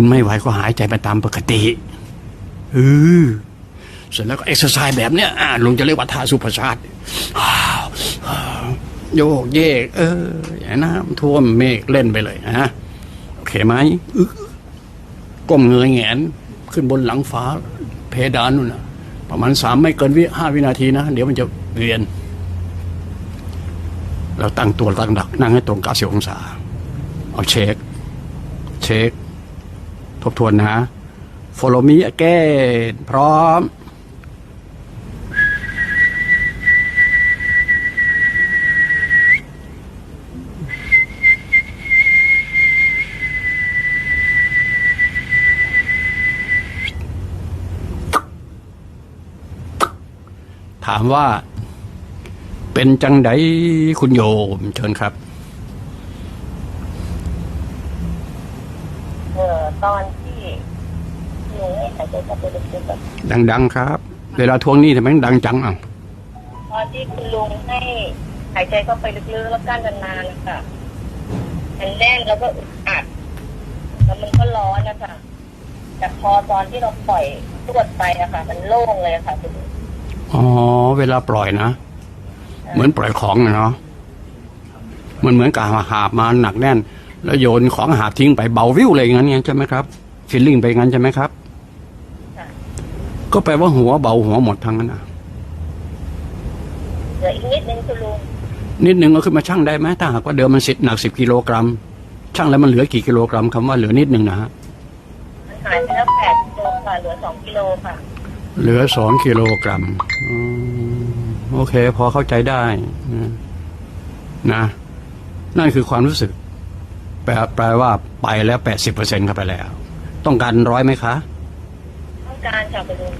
นไม่ไหวก็หายใจไปตามปกติเออเสร็จแล้วก็เอ็กซ์ไซส์แบบเนี้ยอ่าลุงจะเรียกว่าท่าสุภาษาตอ้าวอ้าวโยกเยก เอออย่าน้ำท่วมเมฆเล่นไปเลยฮะโอเคไหมก้มเงยแงนขึ้นบนหลังฟ้า เพดานนู่นนะประมาณสามไม่เกินวิห้าวินาทีนะ เดี๋ยวมันจะเวียน เราตั้งตัวตั้งดักนั่งให้ตรง90องศา เอาเช็ค เช็ค ทบทวนนะ follow me again พร้อม ถามว่า เป็นจังไดคุณโยมเชิญครับ เออตอนที่หนูไม่หายใจเข้าไปลึกๆแบบ ดังๆครับ เวลาทวงหนี้ทำไมดังจังอะตอนที่คุณลุงให้หายใจเข้าไปลึกๆแล้วกั้นนานๆนะคะมันแน่นแล้วก็อึดอัดแล้วมันก็ร้อนนะคะแต่พอตอนที่เราปล่อยตรวจไปอะค่ะมันโล่งเลยอะค่ะคุณลุงอ๋อเวลาปล่อยนะเหมือนปล่อยของนะเนาะมันเหมือนกับหาบมาหนักแน่น แล้วโยนของหาบทิ้งไปเบาวิวเลยอย่างนั้นไงใช่ไหมครับฟีลลิ่งไปงั้นใช่ไหมครับค่ะ ก็แปลว่าหัวเบาหัวหมดทั้งนั้นอะเหลืออีกนิดนึงคุณลุงนิดนึงก็ขึ้นมาชั่งได้ไหมถ้าหากว่าเดิมมันสิหนักสิบกิโลกรัมชั่งแล้วมันเหลือกี่กิโลกรัมคำว่าเหลือนิดนึงนะฮะมันหายไปแล้วแปดกิโลค่ะเหลือสองกิโลค่ะ เหลือสองกิโลกรัมอืมโอเค พอเข้าใจได้นะนะ นั่นคือความรู้สึก แปลแปลว่าไปแล้วแปดสิบเปอร์เซ็นเข้าไปแล้ว ต้องการร้อยไหมคะต้อง การค่ะคุณลุง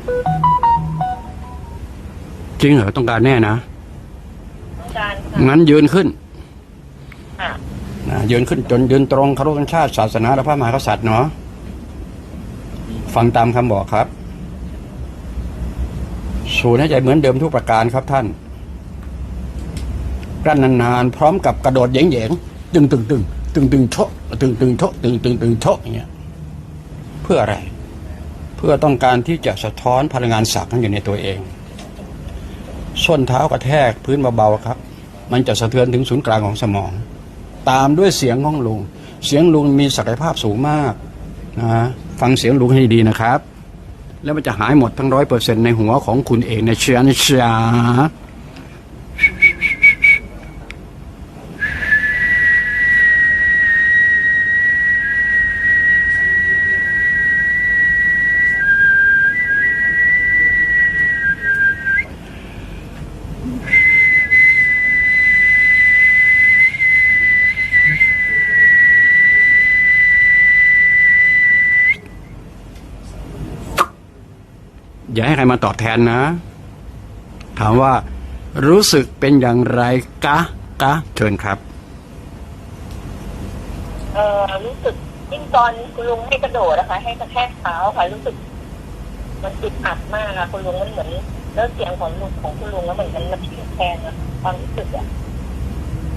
จริงเหรอต้องการแน่นะต้องการค่ะงั้นยืนขึ้นค่ะนะยืนขึ้นจนยืนตรงเคารพธงชาติศาสนาและพระมหากษัตริย์เนาะฟังตามคำบอกครับสูดหายใจเหมือนเดิมทุกประการครับท่านกลั้นนานๆพร้อมกับกระโดดเหยงๆตึงตึงตึงตึงตึงโชะตึงตึงโชะตึงตึงตึงโชะอย่างเงี้ยเพื่ออะไร เพื่อต้องการที่จะสะท้อนพลังงานศักดิ์นั้นอยู่ในตัวเอง ส้นเท้ากระแทกพื้นเบาๆครับ มันจะสะเทือนถึงศูนย์กลางของสมอง ตามด้วยเสียงของลุง เสียงลุงมีศักยภาพสูงมากนะฟังเสียงลุงให้ดีนะครับ แล้วมันจะหายหมดทั้งร้อยเปอร์เซ็นในหัวของคุณเองในเชียนะเชีย อย่าให้ใครมาตอบแทนนะ ถามว่า รู้สึกเป็นอย่างไรกะกะเชิญครับ เออรู้สึกยิ่งตอนคุณลุงให้กระโดดนะคะ ให้กระแทกเท้าค่ะ รู้สึก มันอึดอัดมากอะคุณลุงมันเหมือนแล้วเสียงของลุงของคุณลุงแล้วเหมือนมันมาทิ้งแทนอะความรู้สึกอะ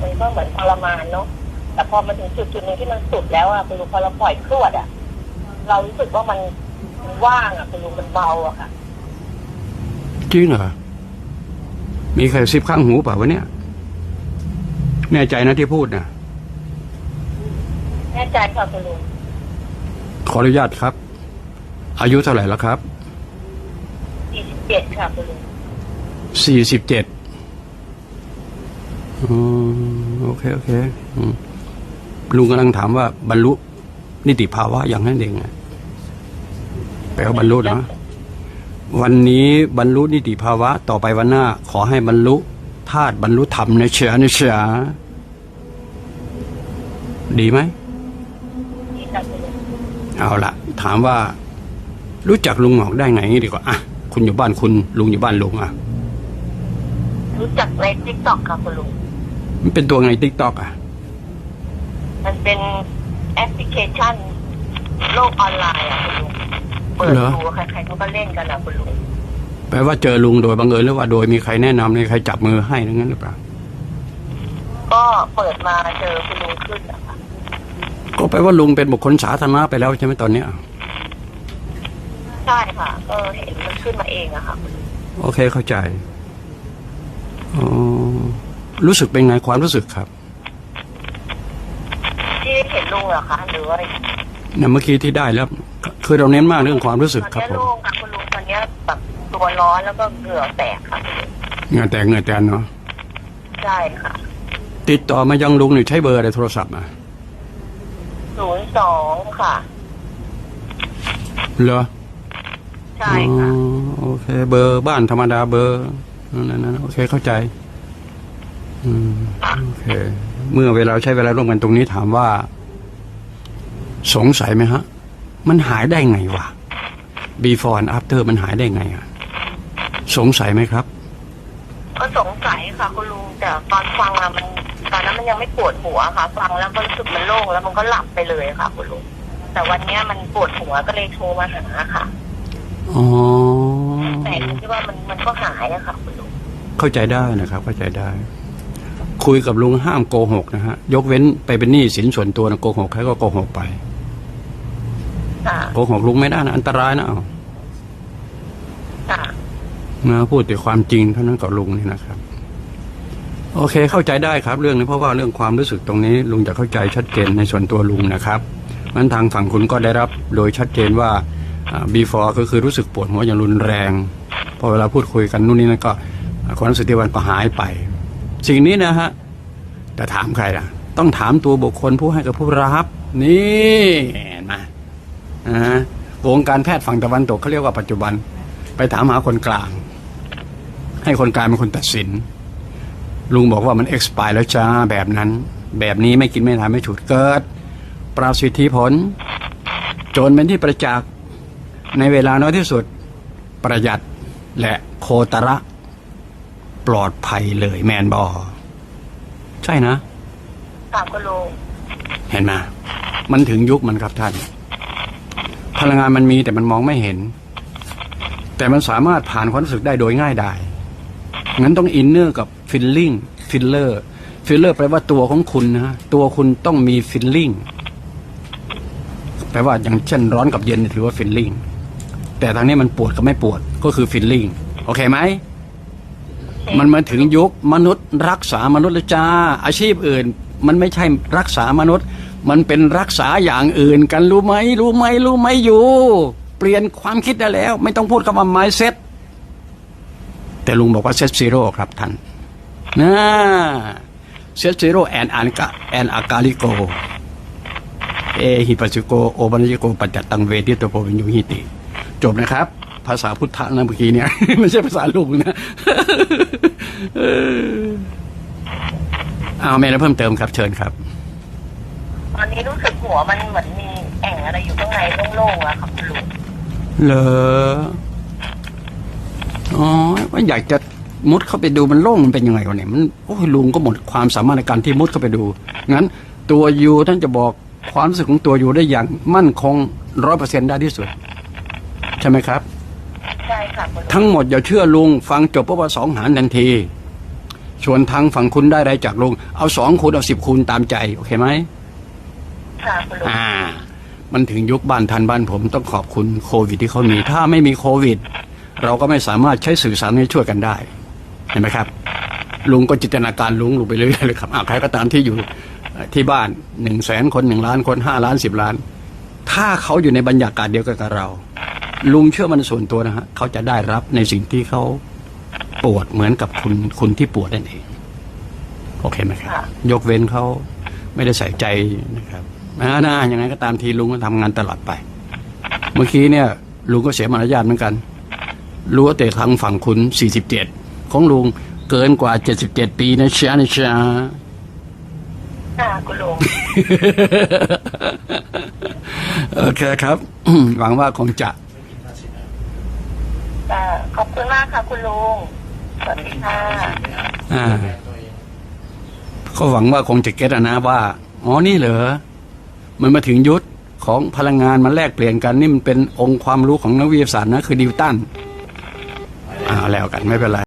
มันก็เหมือนทรมานเนาะแต่พอมาถึงจุดจุดหนึ่งที่มันสุดแล้วอะคุณลุงพอเราปล่อยพรวดอะเรารู้สึกว่ามันว่างอะคุณลุงมันเบาอะค่ะ จริงเหรอ มีใครซิบข้างหูเปล่าวะเนี่ย แน่ใจนะที่พูดนะแน่ใจค่ะคุณลุงขออนุญาตครับ อายุเท่าไหร่แล้วครับสี่สิบเจ็ดค่ะคุณลุงสี่สิบเจ็ดโอเค โอเคอืมลุงกำลังถามว่าบรรลุนิติภาวะอย่างนั้นเองไงแปลว่าบรรลุเนอะ วันนี้บรรลุนิติภาวะ ต่อไปวันหน้า ขอให้บรรลุธาตุบรรลุธรรมนะเชียนะเชียดีไหมนี่ค่ะคุณลุงเอาละถามว่า รู้จักลุงหงอกได้ไงงี้ดีกว่าอะคุณอยู่บ้านคุณลุงอยู่บ้านลุงอะรู้จักในทิกตอกค่ะคุณลุงมันเป็นตัวไงติ๊กตอกอะ มันเป็นแอปพลิเคชันโลกออนไลน์อะคุณลุง เปิดเหรอ ดูใครๆเขาก็เล่นกันอะคุณลุงแปลว่าเจอลุงโดยบังเอิญหรือว่าโดยมีใครแนะนำในใครจับมือให้ทั้งนั้นหรือเปล่า ก็เปิดมาเจอคุณลุงขึ้นอะค่ะก็แปลว่าลุงเป็นบุคคลสาธารณะไปแล้วใช่ไหมตอนเนี้ย ใช่ค่ะ ก็เห็นมันขึ้นมาเองอะค่ะ โอเคเข้าใจอ๋อรู้สึกเป็นไงความรู้สึกครับ ที่เห็นลุงเหรอคะหรือว่าเนี่ยเมื่อกี้ที่ได้แล้ว คือเราเน้นมากเรื่องความรู้สึกตอนครับนี้ผมโล่งค่ะคุณลุงตอนนี้แบบตัวร้อนแล้วก็เหงื่อแตกค่ะเหงื่อแตกเหงื่อแตนเนาะใช่ค่ะ ติดต่อมายังลุงหรือใช้เบอร์อะไรโทรศัพท์อะศูนย์สองค่ะเหรอใช่ค่ะอ๋อโอเค เบอร์บ้านธรรมดาเบอร์นั่นนั่นโอเคเข้าใจ อืมโอเค เมื่อเวลาใช้เวลาร่วมกันตรงนี้ถามว่า สงสัยไหมฮะ มันหายได้ไงวะ before and after มันหายได้ไงอะสงสัยไหมครับ ก็สงสัยค่ะคุณลุงแต่ตอนฟังอะมันตอนนั้นมันยังไม่ปวดหัวค่ะ ฟังแล้วก็รู้สึกมันโล่งแล้วมันก็หลับไปเลยค่ะคุณลุงแต่วันเนี้ยมันปวดหัวก็เลยโทรมาหาค่ะอ๋อแต่ที่ว่ามันมันก็หายอะค่ะคุณลุงเข้าใจได้นะครับ เข้าใจได้ คุยกับลุงห้ามโกหกนะฮะ ยกเว้นไปเป็นหนี้สินส่วนตัวนะโกหกใครก็โกหกไปค่ะโกหกลุงไม่ได้นะอันตรายนะเอาค่ะนะพูดแต่ความจริงเท่านั้นกับลุงนี่นะครับ โอเค เข้าใจได้ครับ เรื่องนี้เพราะว่าเรื่องความรู้สึกตรงนี้ ลุงจะเข้าใจชัดเจนในส่วนตัวลุงนะครับนั้นทางฝั่งคุณก็ได้รับโดยชัดเจนว่าอ่า before ก็คือรู้สึกปวดหัวอย่างรุนแรง พอเวลาพูดคุยกันนู่นนี่นั่นก็อ่าความรู้สึกที่วันก็หายไป สิ่งนี้นะฮะแต่ถามใครล่ะ ต้องถามตัวบุคคลผู้ให้กับผู้รับ นี่เห็นไหมนะฮะวงการแพทย์ฝั่งตะวันตกเขาเรียกว่าปัจจุบัน ไปถามหาคนกลาง ให้คนกลางเป็นคนตัดสิน ลุงบอกว่ามัน expire แล้วจ้าแบบนั้น แบบนี้ไม่กินไม่ทานไม่ฉุดเกิดประสิทธิผล จนเป็นที่ประจักษ์ในเวลาน้อยที่สุดประหยัดและโคตระ ปลอดภัยเลยแมนบอใช่นะค่ะคุณลุงเห็นไหมมันถึงยุคมันครับท่าน พลังงานมันมีแต่มันมองไม่เห็น แต่มันสามารถผ่านความรู้สึกได้โดยง่ายดายงั้นต้องอินเนอร์กับฟิลลิ่งฟิลเลอร์ฟิลเลอร์แปลว่าตัวของคุณนะฮะตัวคุณต้องมีฟิลลิ่งแปลว่าอย่างเช่นร้อนกับเย็นเนี่ยถือว่าฟิลลิ่งแต่ทางนี้มันปวดกับไม่ปวดก็คือฟิลลิ่งโอเคไหม มันมาถึงยุคมนุษย์ รักษามนุษย์ล้วจ้า อาชีพอื่น มันไม่ใช่รักษามนุษย์ มันเป็นรักษาอย่างอื่นกันรู้ไหมรู้ไหมรู้ไหมอยู่ เปลี่ยนความคิดได้แล้ว ไม่ต้องพูดคำว่า mindset แต่ลุงบอกว่า set zero ครับท่านนะ set zero and อันกะ and อากาลิโกเอหิปัสสิโกโอปัญญิโกปัจจตังเวทิตโปวิญญูหิติ จบนะครับ ภาษาพุทธะนะเมื่อกี้เนี่ย ไม่ใช่ภาษาลุงนะเออเอาเมย์เพิ่มเติมครับ เชิญครับ ตอนนี้รู้สึกหัวมันเหมือนมีแอ่งอะไรอยู่ข้างในโล่งๆแล้วค่ะคุณลุงเหรออ๋อว่าอยากจะมุดเข้าไปดูมันโล่งมันเป็นยังไงวะเนี่ยมันโอ้ยลุงก็หมดความสามารถในการที่มุดเข้าไปดูงั้น ตัวยูท่านจะบอกความรู้สึกของตัวยูได้อย่างมั่นคงร้อยเปอร์เซ็นได้ที่สุด ใช่ไหมครับ ใช่ค่ะคุณลุงทั้งหมดอย่าเชื่อลุง ฟังจบเพราะว่าสองหารทันที ส่วนทางฝั่งคุณได้อะไรจากลุง เอาสองคูณเอาสิบคูณตามใจ โอเคไหม ค่ะคุณลุงอ่า มันถึงยุคบ้านทันบ้านผมต้องขอบคุณโควิดที่เขามี ถ้าไม่มีโควิด เราก็ไม่สามารถใช้สื่อสารให้ช่วยกันได้ เห็นไหมครับ ลุงก็จินตนาการลุงลุงไปเรื่อยๆเลยครับอ่าใครก็ตามที่อยู่เอ่อที่บ้านหนึ่งแสนคนหนึ่งล้านคนห้าล้านสิบล้าน ถ้าเขาอยู่ในบรรยากาศเดียวกันกับเรา ลุงเชื่อมันส่วนตัวนะฮะเขาจะได้รับในสิ่งที่เขาปวดเหมือนกับคุณคุณที่ปวดนั่นเองโอเคไหมครับ ยกเว้นเขาไม่ได้ใส่ใจนะครับนะนะยังไงก็ตามทีลุงก็ทำงานตลอดไป เมื่อกี้เนี่ย ลุงก็เสียมารยาทเหมือนกัน รู้ว่าแต่ทางฝั่งคุณ47ของลุงเกินกว่า77ปีนะช้านะช้าค่ะคุณลุงโอเคครับ หวังว่าคงจะค่ะ ขอบคุณมากค่ะคุณลุง สวัสดีค่ะอ่าก็หวังว่าคงจะเก็ตอะนะว่า อ๋อ นี่เหรอ มันมาถึงยุทธของพลังงานมันแลกเปลี่ยนกัน นี่มันเป็นองค์ความรู้ของนักวิทยาศาสตร์นะ คือนิวตันอ่าแล้วกันไม่เป็นไร